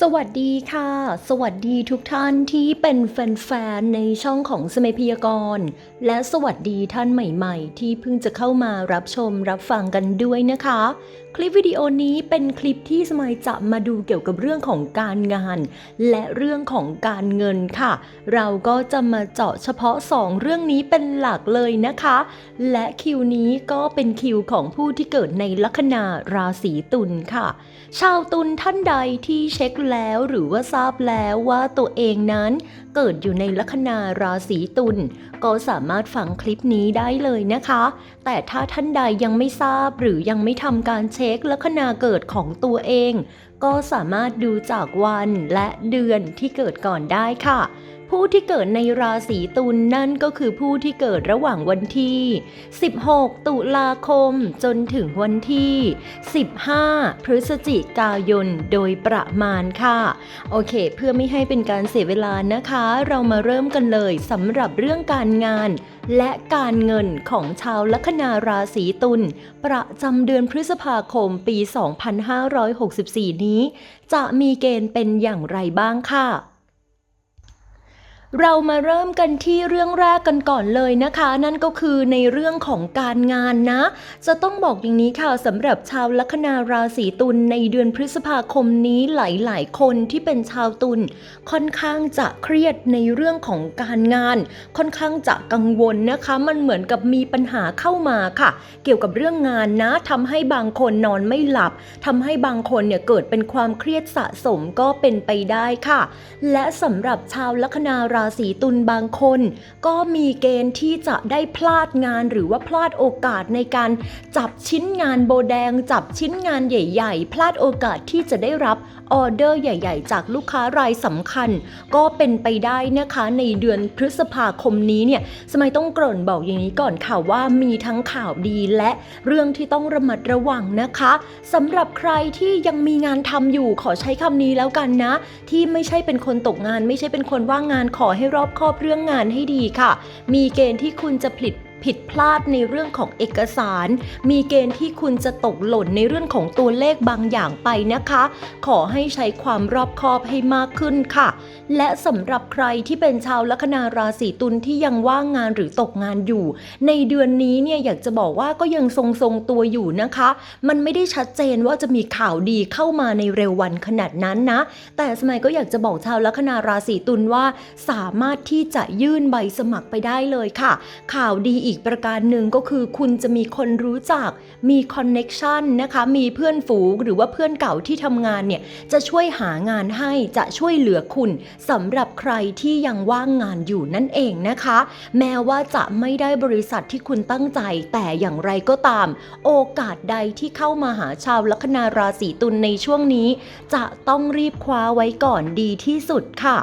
สวัสดีค่ะ สวัสดีทุกท่านที่เป็นแฟนๆในช่องของสมัยพยากรณ์และสวัสดีท่านใหม่ๆ ที่เพิ่งจะเข้ามารับชมรับฟังกันด้วยนะคะ คลิปวิดีโอนี้เป็นคลิปที่สมัยจะมาดูเกี่ยวกับเรื่องของการงาน และเรื่องของการเงินค่ะ เราก็จะมาเจาะเฉพาะ 2 เรื่องนี้เป็นหลักเลยนะคะ และคิวนี้ก็เป็นคิวของผู้ที่เกิดในลัคนาราศีตุลค่ะ ชาวตุลท่านใดที่เช็คแล้วหรือว่าทราบแล้วว่าตัวเองนั้นเกิดอยู่ในลัคนาราศีตุลก็สามารถฟังคลิปนี้ได้เลยนะคะ แต่ถ้าท่านใดยังไม่ทราบหรือยังไม่ทำการเช็คลัคนาเกิดของตัวเอง ก็สามารถดูจากวันและเดือนที่เกิดก่อนได้ค่ะ ผู้ที่เกิดในราศีตุลนั่นก็คือผู้ที่เกิดระหว่างวันที่ 16 ตุลาคมจนถึงวันที่ 15 พฤศจิกายนโดยประมาณค่ะ โอเค เพื่อไม่ให้เป็นการเสียเวลานะคะ เรามาเริ่มกันเลยสำหรับเรื่องการงานและการเงินของชาวลัคนาราศีตุลประจำเดือนพฤษภาคมปี 2564 นี้ จะมีเกณฑ์เป็นอย่างไรบ้างค่ะ เรามาเริ่มกันที่เรื่องแรกกันก่อนเลยนะคะ นั่นก็คือในเรื่องของการงานนะ จะต้องบอกอย่างนี้ค่ะสำหรับชาวลัคนาราศีตุลในเดือนพฤษภาคมนี้หลายๆ คนที่เป็นชาวตุลค่อนข้างจะเครียดในเรื่องของการงาน ค่อนข้างจะกังวลนะคะ มันเหมือนกับมีปัญหาเข้ามาค่ะ เกี่ยวกับเรื่องงานนะทำให้บางคนนอนไม่หลับทำให้บางคนเนี่ยเกิดเป็นความเครียดสะสมก็เป็นไปได้ค่ะ และสำหรับชาวลัคนาราราศีตุลบางคน ก็มีเกณฑ์ที่จะได้พลาดงานหรือว่าพลาดโอกาสในการจับชิ้นงานโบแดง จับชิ้นงานใหญ่ ๆ พลาดโอกาสที่จะได้รับ ออเดอร์ใหญ่ ๆ จากลูกค้ารายสำคัญ ก็เป็นไปได้นะคะในเดือนพฤษภาคมนี้เนี่ยสมัยต้องเกริ่นบอกอย่างนี้ก่อนค่ะว่ามีทั้งข่าวดีและเรื่องที่ต้องระมัดระวังนะคะสำหรับใครที่ยังมีงานทำอยู่ขอใช้คำนี้แล้วกันนะ ที่ไม่ใช่เป็นคนตกงาน ไม่ใช่เป็นคนว่างงานขอให้รอบคอบเรื่องงานให้ดีค่ะ มีเกณฑ์ที่คุณจะผลิต ผิดพลาดในเรื่องของเอกสาร มีเกณฑ์ที่คุณจะตกหล่นในเรื่องของตัวเลขบางอย่างไปนะคะ ขอให้ใช้ความรอบคอบให้มากขึ้นค่ะ และสำหรับใครที่เป็นชาวลัคนาราศีตุลที่ยังว่างงานหรือตกงานอยู่ ในเดือนนี้เนี่ยอยากจะบอกว่าก็ยังทรงๆตัวอยู่นะคะ มันไม่ได้ชัดเจนว่าจะมีข่าวดีเข้ามาในเร็ววันขนาดนั้นนะ แต่สมัยก็อยากจะบอกชาวลัคนาราศีตุลว่า สามารถที่จะยื่นใบสมัครไปได้เลยค่ะ ข่าวดีอีกีกประการหนึ่งก็คือคุณจะมีคนรู้จัก มีคอนเน็กชันนะคะ มีเพื่อนฝูงหรือว่าเพื่อนเก่าที่ทำงานเนี่ยจะช่วยหางานให้จะช่วยเหลือคุณสำหรับใครที่ยังว่างงานอยู่นั่นเองนะคะ แม้ว่าจะไม่ได้บริษัทที่คุณตั้งใจ แต่อย่างไรก็ตาม โอกาสใดที่เข้ามาหาชาวลัคนาราศีตุลในช่วงนี้ จะต้องรีบคว้าไว้ก่อนดีที่สุดค่ะ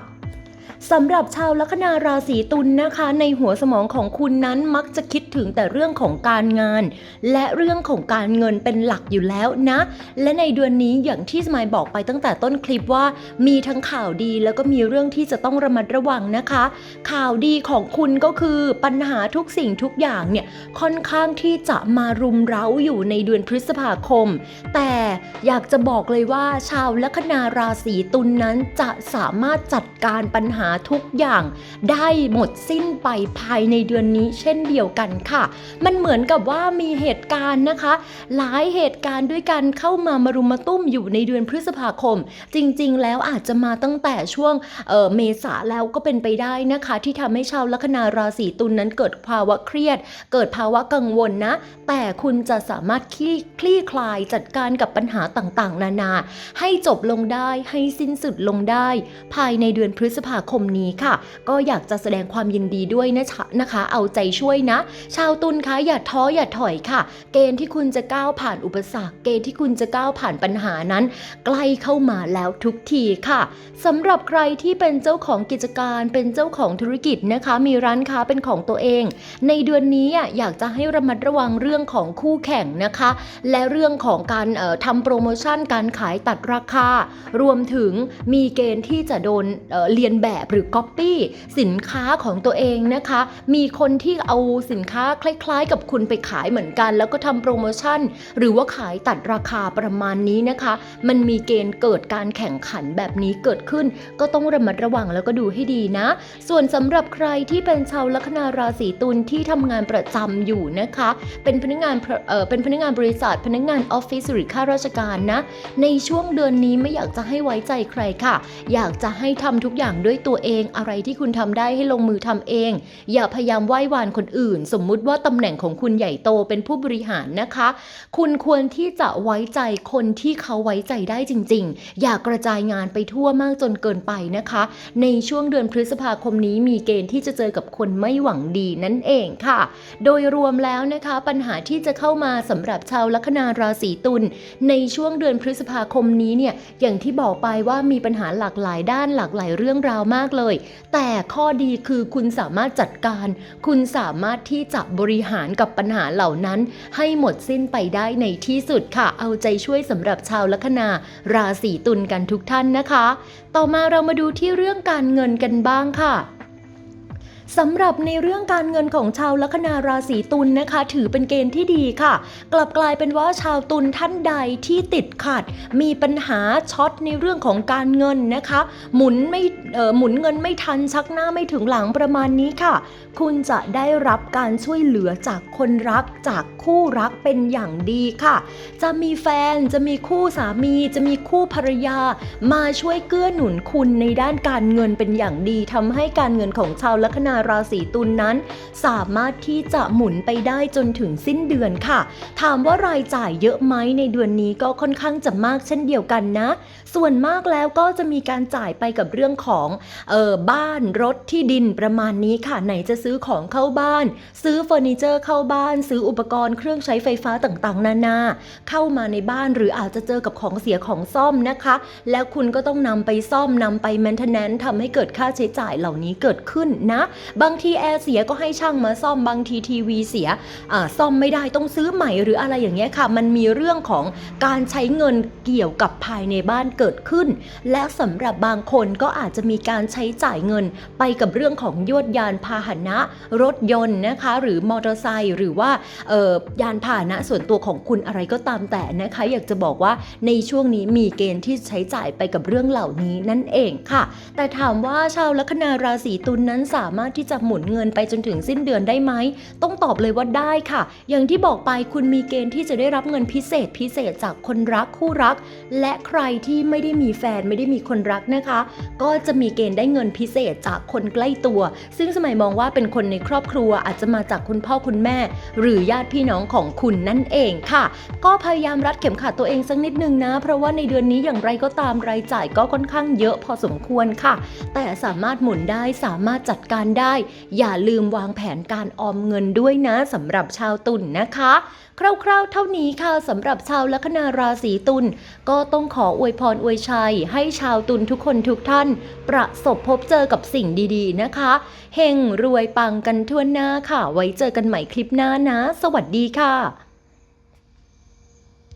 สำหรับชาวลัคนาราศีตุลนะคะ ในหัวสมองของคุณนั้นมักจะคิดถึงแต่เรื่องของการงาน และเรื่องของการเงินเป็นหลักอยู่แล้วนะ และในเดือนนี้อย่างที่สมัยบอกไปตั้งแต่ต้นคลิปว่า มีทั้งข่าวดีแล้วก็มีเรื่องที่จะต้องระมัดระวังนะคะ ข่าวดีของคุณก็คือปัญหาทุกสิ่งทุกอย่างเนี่ยค่อนข้างที่จะมารุมเร้าอยู่ในเดือนพฤษภาคม แต่อยากจะบอกเลยว่าชาวลัคนาราศีตุลนนั้นจะสามารถจัดการปัญหาทุกอย่างได้หมดสิ้นไปภายในเดือนนี้เช่นเดียวกันค่ะ มันเหมือนกับว่ามีเหตุการณ์นะคะ หลายเหตุการณ์ด้วยกันเข้ามามารุมมาตุ้มอยู่ในเดือนพฤษภาคม จริง ๆ แล้วอาจจะมาตั้งแต่ช่วงเเมษาแล้วก็เป็นไปได้นะคะ ที่ทำให้ชาวลัคนาราศีตุลนนั้นเกิดภาวะเครียด เกิดภาวะกังวลนะ แต่คุณจะสามารถคลี่คลี่คลายจัดการกับปัญหาต่างๆ นานา ให้จบลงได้ให้สิ้นสุดลงได้ ภายในเดือนพฤษภาคมนี้ค่ะ ก็อยากจะแสดงความยินดีด้วยนะนะคะ เอาใจช่วยนะ ชาวตุลคะอย่าท้ออย่าถอยค่ะ เกณฑ์ที่คุณจะก้าวผ่านอุปสรรค เกณฑ์ที่คุณจะก้าวผ่านปัญหานั้น ใกล้เข้ามาแล้วทุกทีค่ะสำหรับใครที่เป็นเจ้าของกิจการเป็นเจ้าของธุรกิจนะคะ มีร้านค้าเป็นของตัวเอง ในเดือนนี้อยากจะให้ระมัดระวังเรื่องของคู่แข่งนะคะ และเรื่องของการออทำโปรโมชั่นการขายตัดราคา รวมถึงมีเกณฑ์ที่จะโดนเอ่อเลียนแบบหรือก๊อปปี้สินค้าของตัวเองนะคะ มีคนที่เอาสินค้าคล้ายๆ กับคุณไปขายเหมือนกัน แล้วก็ทำโปรโมชั่น หรือว่าขายตัดราคาประมาณนี้นะคะ มันมีเกณฑ์เกิดการแข่งขันแบบนี้เกิดขึ้น ก็ต้องระมัดระวังแล้วก็ดูให้ดีนะ ส่วนสำหรับใครที่เป็นชาวลัคนาราศีตุลที่ทำงานประจำอยู่นะคะ เป็นพนักงานเเป็นพนักงานบริษัท พนักงานออฟฟิศหรือข้าราชการนะ ในช่วงเดือนนี้ไม่อยากจะให้ไว้ใจใครค่ะ อยากจะให้ทำทุกอย่างด้วยตัวเอง อะไรที่คุณทำได้ให้ลงมือทำเอง อย่าพยายามไหว้วานคนอื่น สมมุติว่าตำแหน่งของคุณใหญ่โตเป็นผู้บริหารนะคะ คุณควรที่จะไว้ใจคนที่เขาไว้ใจได้จริง ๆ อย่ากระจายงานไปทั่วมากจนเกินไปนะคะ ในช่วงเดือนพฤษภาคมนี้มีเกณฑ์ที่จะเจอกับคนไม่หวังดีนั่นเองค่ะ โดยรวมแล้วนะคะปัญหาที่จะเข้ามาสำหรับชาวลัคนาราศีตุลในช่วงเดือนพฤษภาคมนี้เนี่ยอย่างที่บอกไปว่ามีปัญหาหลากหลายด้านหลากหลายเรื่องราวมากเลย แต่ข้อดีคือคุณสามารถจัดการ คุณสามารถที่จะบริหารกับปัญหาเหล่านั้น ให้หมดสิ้นไปได้ในที่สุดค่ะ เอาใจช่วยสำหรับชาวลัคนา ราศีตุลกันทุกท่านนะคะ ต่อมาเรามาดูที่เรื่องการเงินกันบ้างค่ะ สำหรับในเรื่องการเงินของชาวลัคนาราศีตุลนะคะ ถือเป็นเกณฑ์ที่ดีค่ะ กลับกลายเป็นว่าชาวตุลท่านใดที่ติดขัด มีปัญหาช็อตในเรื่องของการเงินนะคะ หมุนไม่หมุนเงินไม่ทันชักหน้าไม่ถึงหลังประมาณนี้ค่ะ คุณจะได้รับการช่วยเหลือจากคนรักจากคู่รักเป็นอย่างดีค่ะ จะมีแฟนจะมีคู่สามีจะมีคู่ภรรยา มาช่วยเกื้อหนุนคุณในด้านการเงินเป็นอย่างดีทำให้การเงินของชาวลัคนาราศีตุลนนั้น สามารถที่จะหมุนไปได้จนถึงสิ้นเดือนค่ะ ถามว่ารายจ่ายเยอะไหมในเดือนนี้ก็ค่อนข้างจะมากเช่นเดียวกันนะ ส่วนมากแล้วก็จะมีการจ่ายไปกับเรื่องของเออบ้านรถที่ดินประมาณนี้ค่ะ ไหนจะซื้อของเข้าบ้าน ซื้อเฟอร์นิเจอร์เข้าบ้าน ซื้ออุปกรณ์เครื่องใช้ไฟฟ้าต่างๆ นานา เข้ามาในบ้านหรืออาจจะเจอกับของเสียของซ่อมนะคะ แล้วคุณก็ต้องนำไปซ่อมนำไปแมนเทนแนนทำให้เกิดค่าใช้จ่ายเหล่านี้เกิดขึ้นนะบางทีแอร์เสียก็ให้ช่างมาซ่อมบางทีทีวีเสียซ่อมไม่ได้ต้องซื้อใหม่หรืออะไรอย่างเงี้ยค่ะ มันมีเรื่องของการใช้เงินเกี่ยวกับภายในบ้านเกิดขึ้น และสำหรับบางคนก็อาจจะมีการใช้จ่ายเงิน ไปกับเรื่องของยวดยานพาหนะ รถยนต์นะคะ หรือมอเตอร์ไซค์หรือว่าเออยานพาหนะส่วนตัวของคุณอะไรก็ตามแต่นะคะ อยากจะบอกว่าในช่วงนี้มีเกณฑ์ที่ใช้จ่ายไปกับเรื่องเหล่านี้นั่นเองค่ะ แต่ถามว่าชาวลัคนาราศีตุลนนั้นสามารถที่จะหมุนเงินไปจนถึงสิ้นเดือนได้ไหม ต้องตอบเลยว่าได้ค่ะ อย่างที่บอกไปคุณมีเกณฑ์ที่จะได้รับเงินพิเศษพิเศษจากคนรักคู่รัก และใครที่ไม่ได้มีแฟนไม่ได้มีคนรักนะคะ ก็จะมีเกณฑ์ได้เงินพิเศษจากคนใกล้ตัว ซึ่งสมัยมองว่าเป็นคนในครอบครัวอาจจะมาจากคุณพ่อคุณแม่ หรือญาติพี่น้องของคุณนั่นเองค่ะ ก็พยายามรัดเข็มขัดตัวเองสักนิดนึงนะ เพราะว่าในเดือนนี้อย่างไรก็ตามรายจ่ายก็ค่อนข้างเยอะพอสมควรค่ะ แต่สามารถหมุนได้สามารถจัดการได้ อย่าลืมวางแผนการออมเงินด้วยนะสำหรับชาวตุลนนะคะ คร่าวๆ เท่านี้ค่ะสำหรับชาวลัคนาราศีตุลก็ต้องขออวยพรอวยชัย ให้ชาวตุลทุกคนทุกท่าน ประสบพบเจอกับสิ่งดีๆนะคะเฮงรวยปังกันทั่วหน้าค่ะ ไว้เจอกันใหม่คลิปหน้านะ สวัสดีค่ะ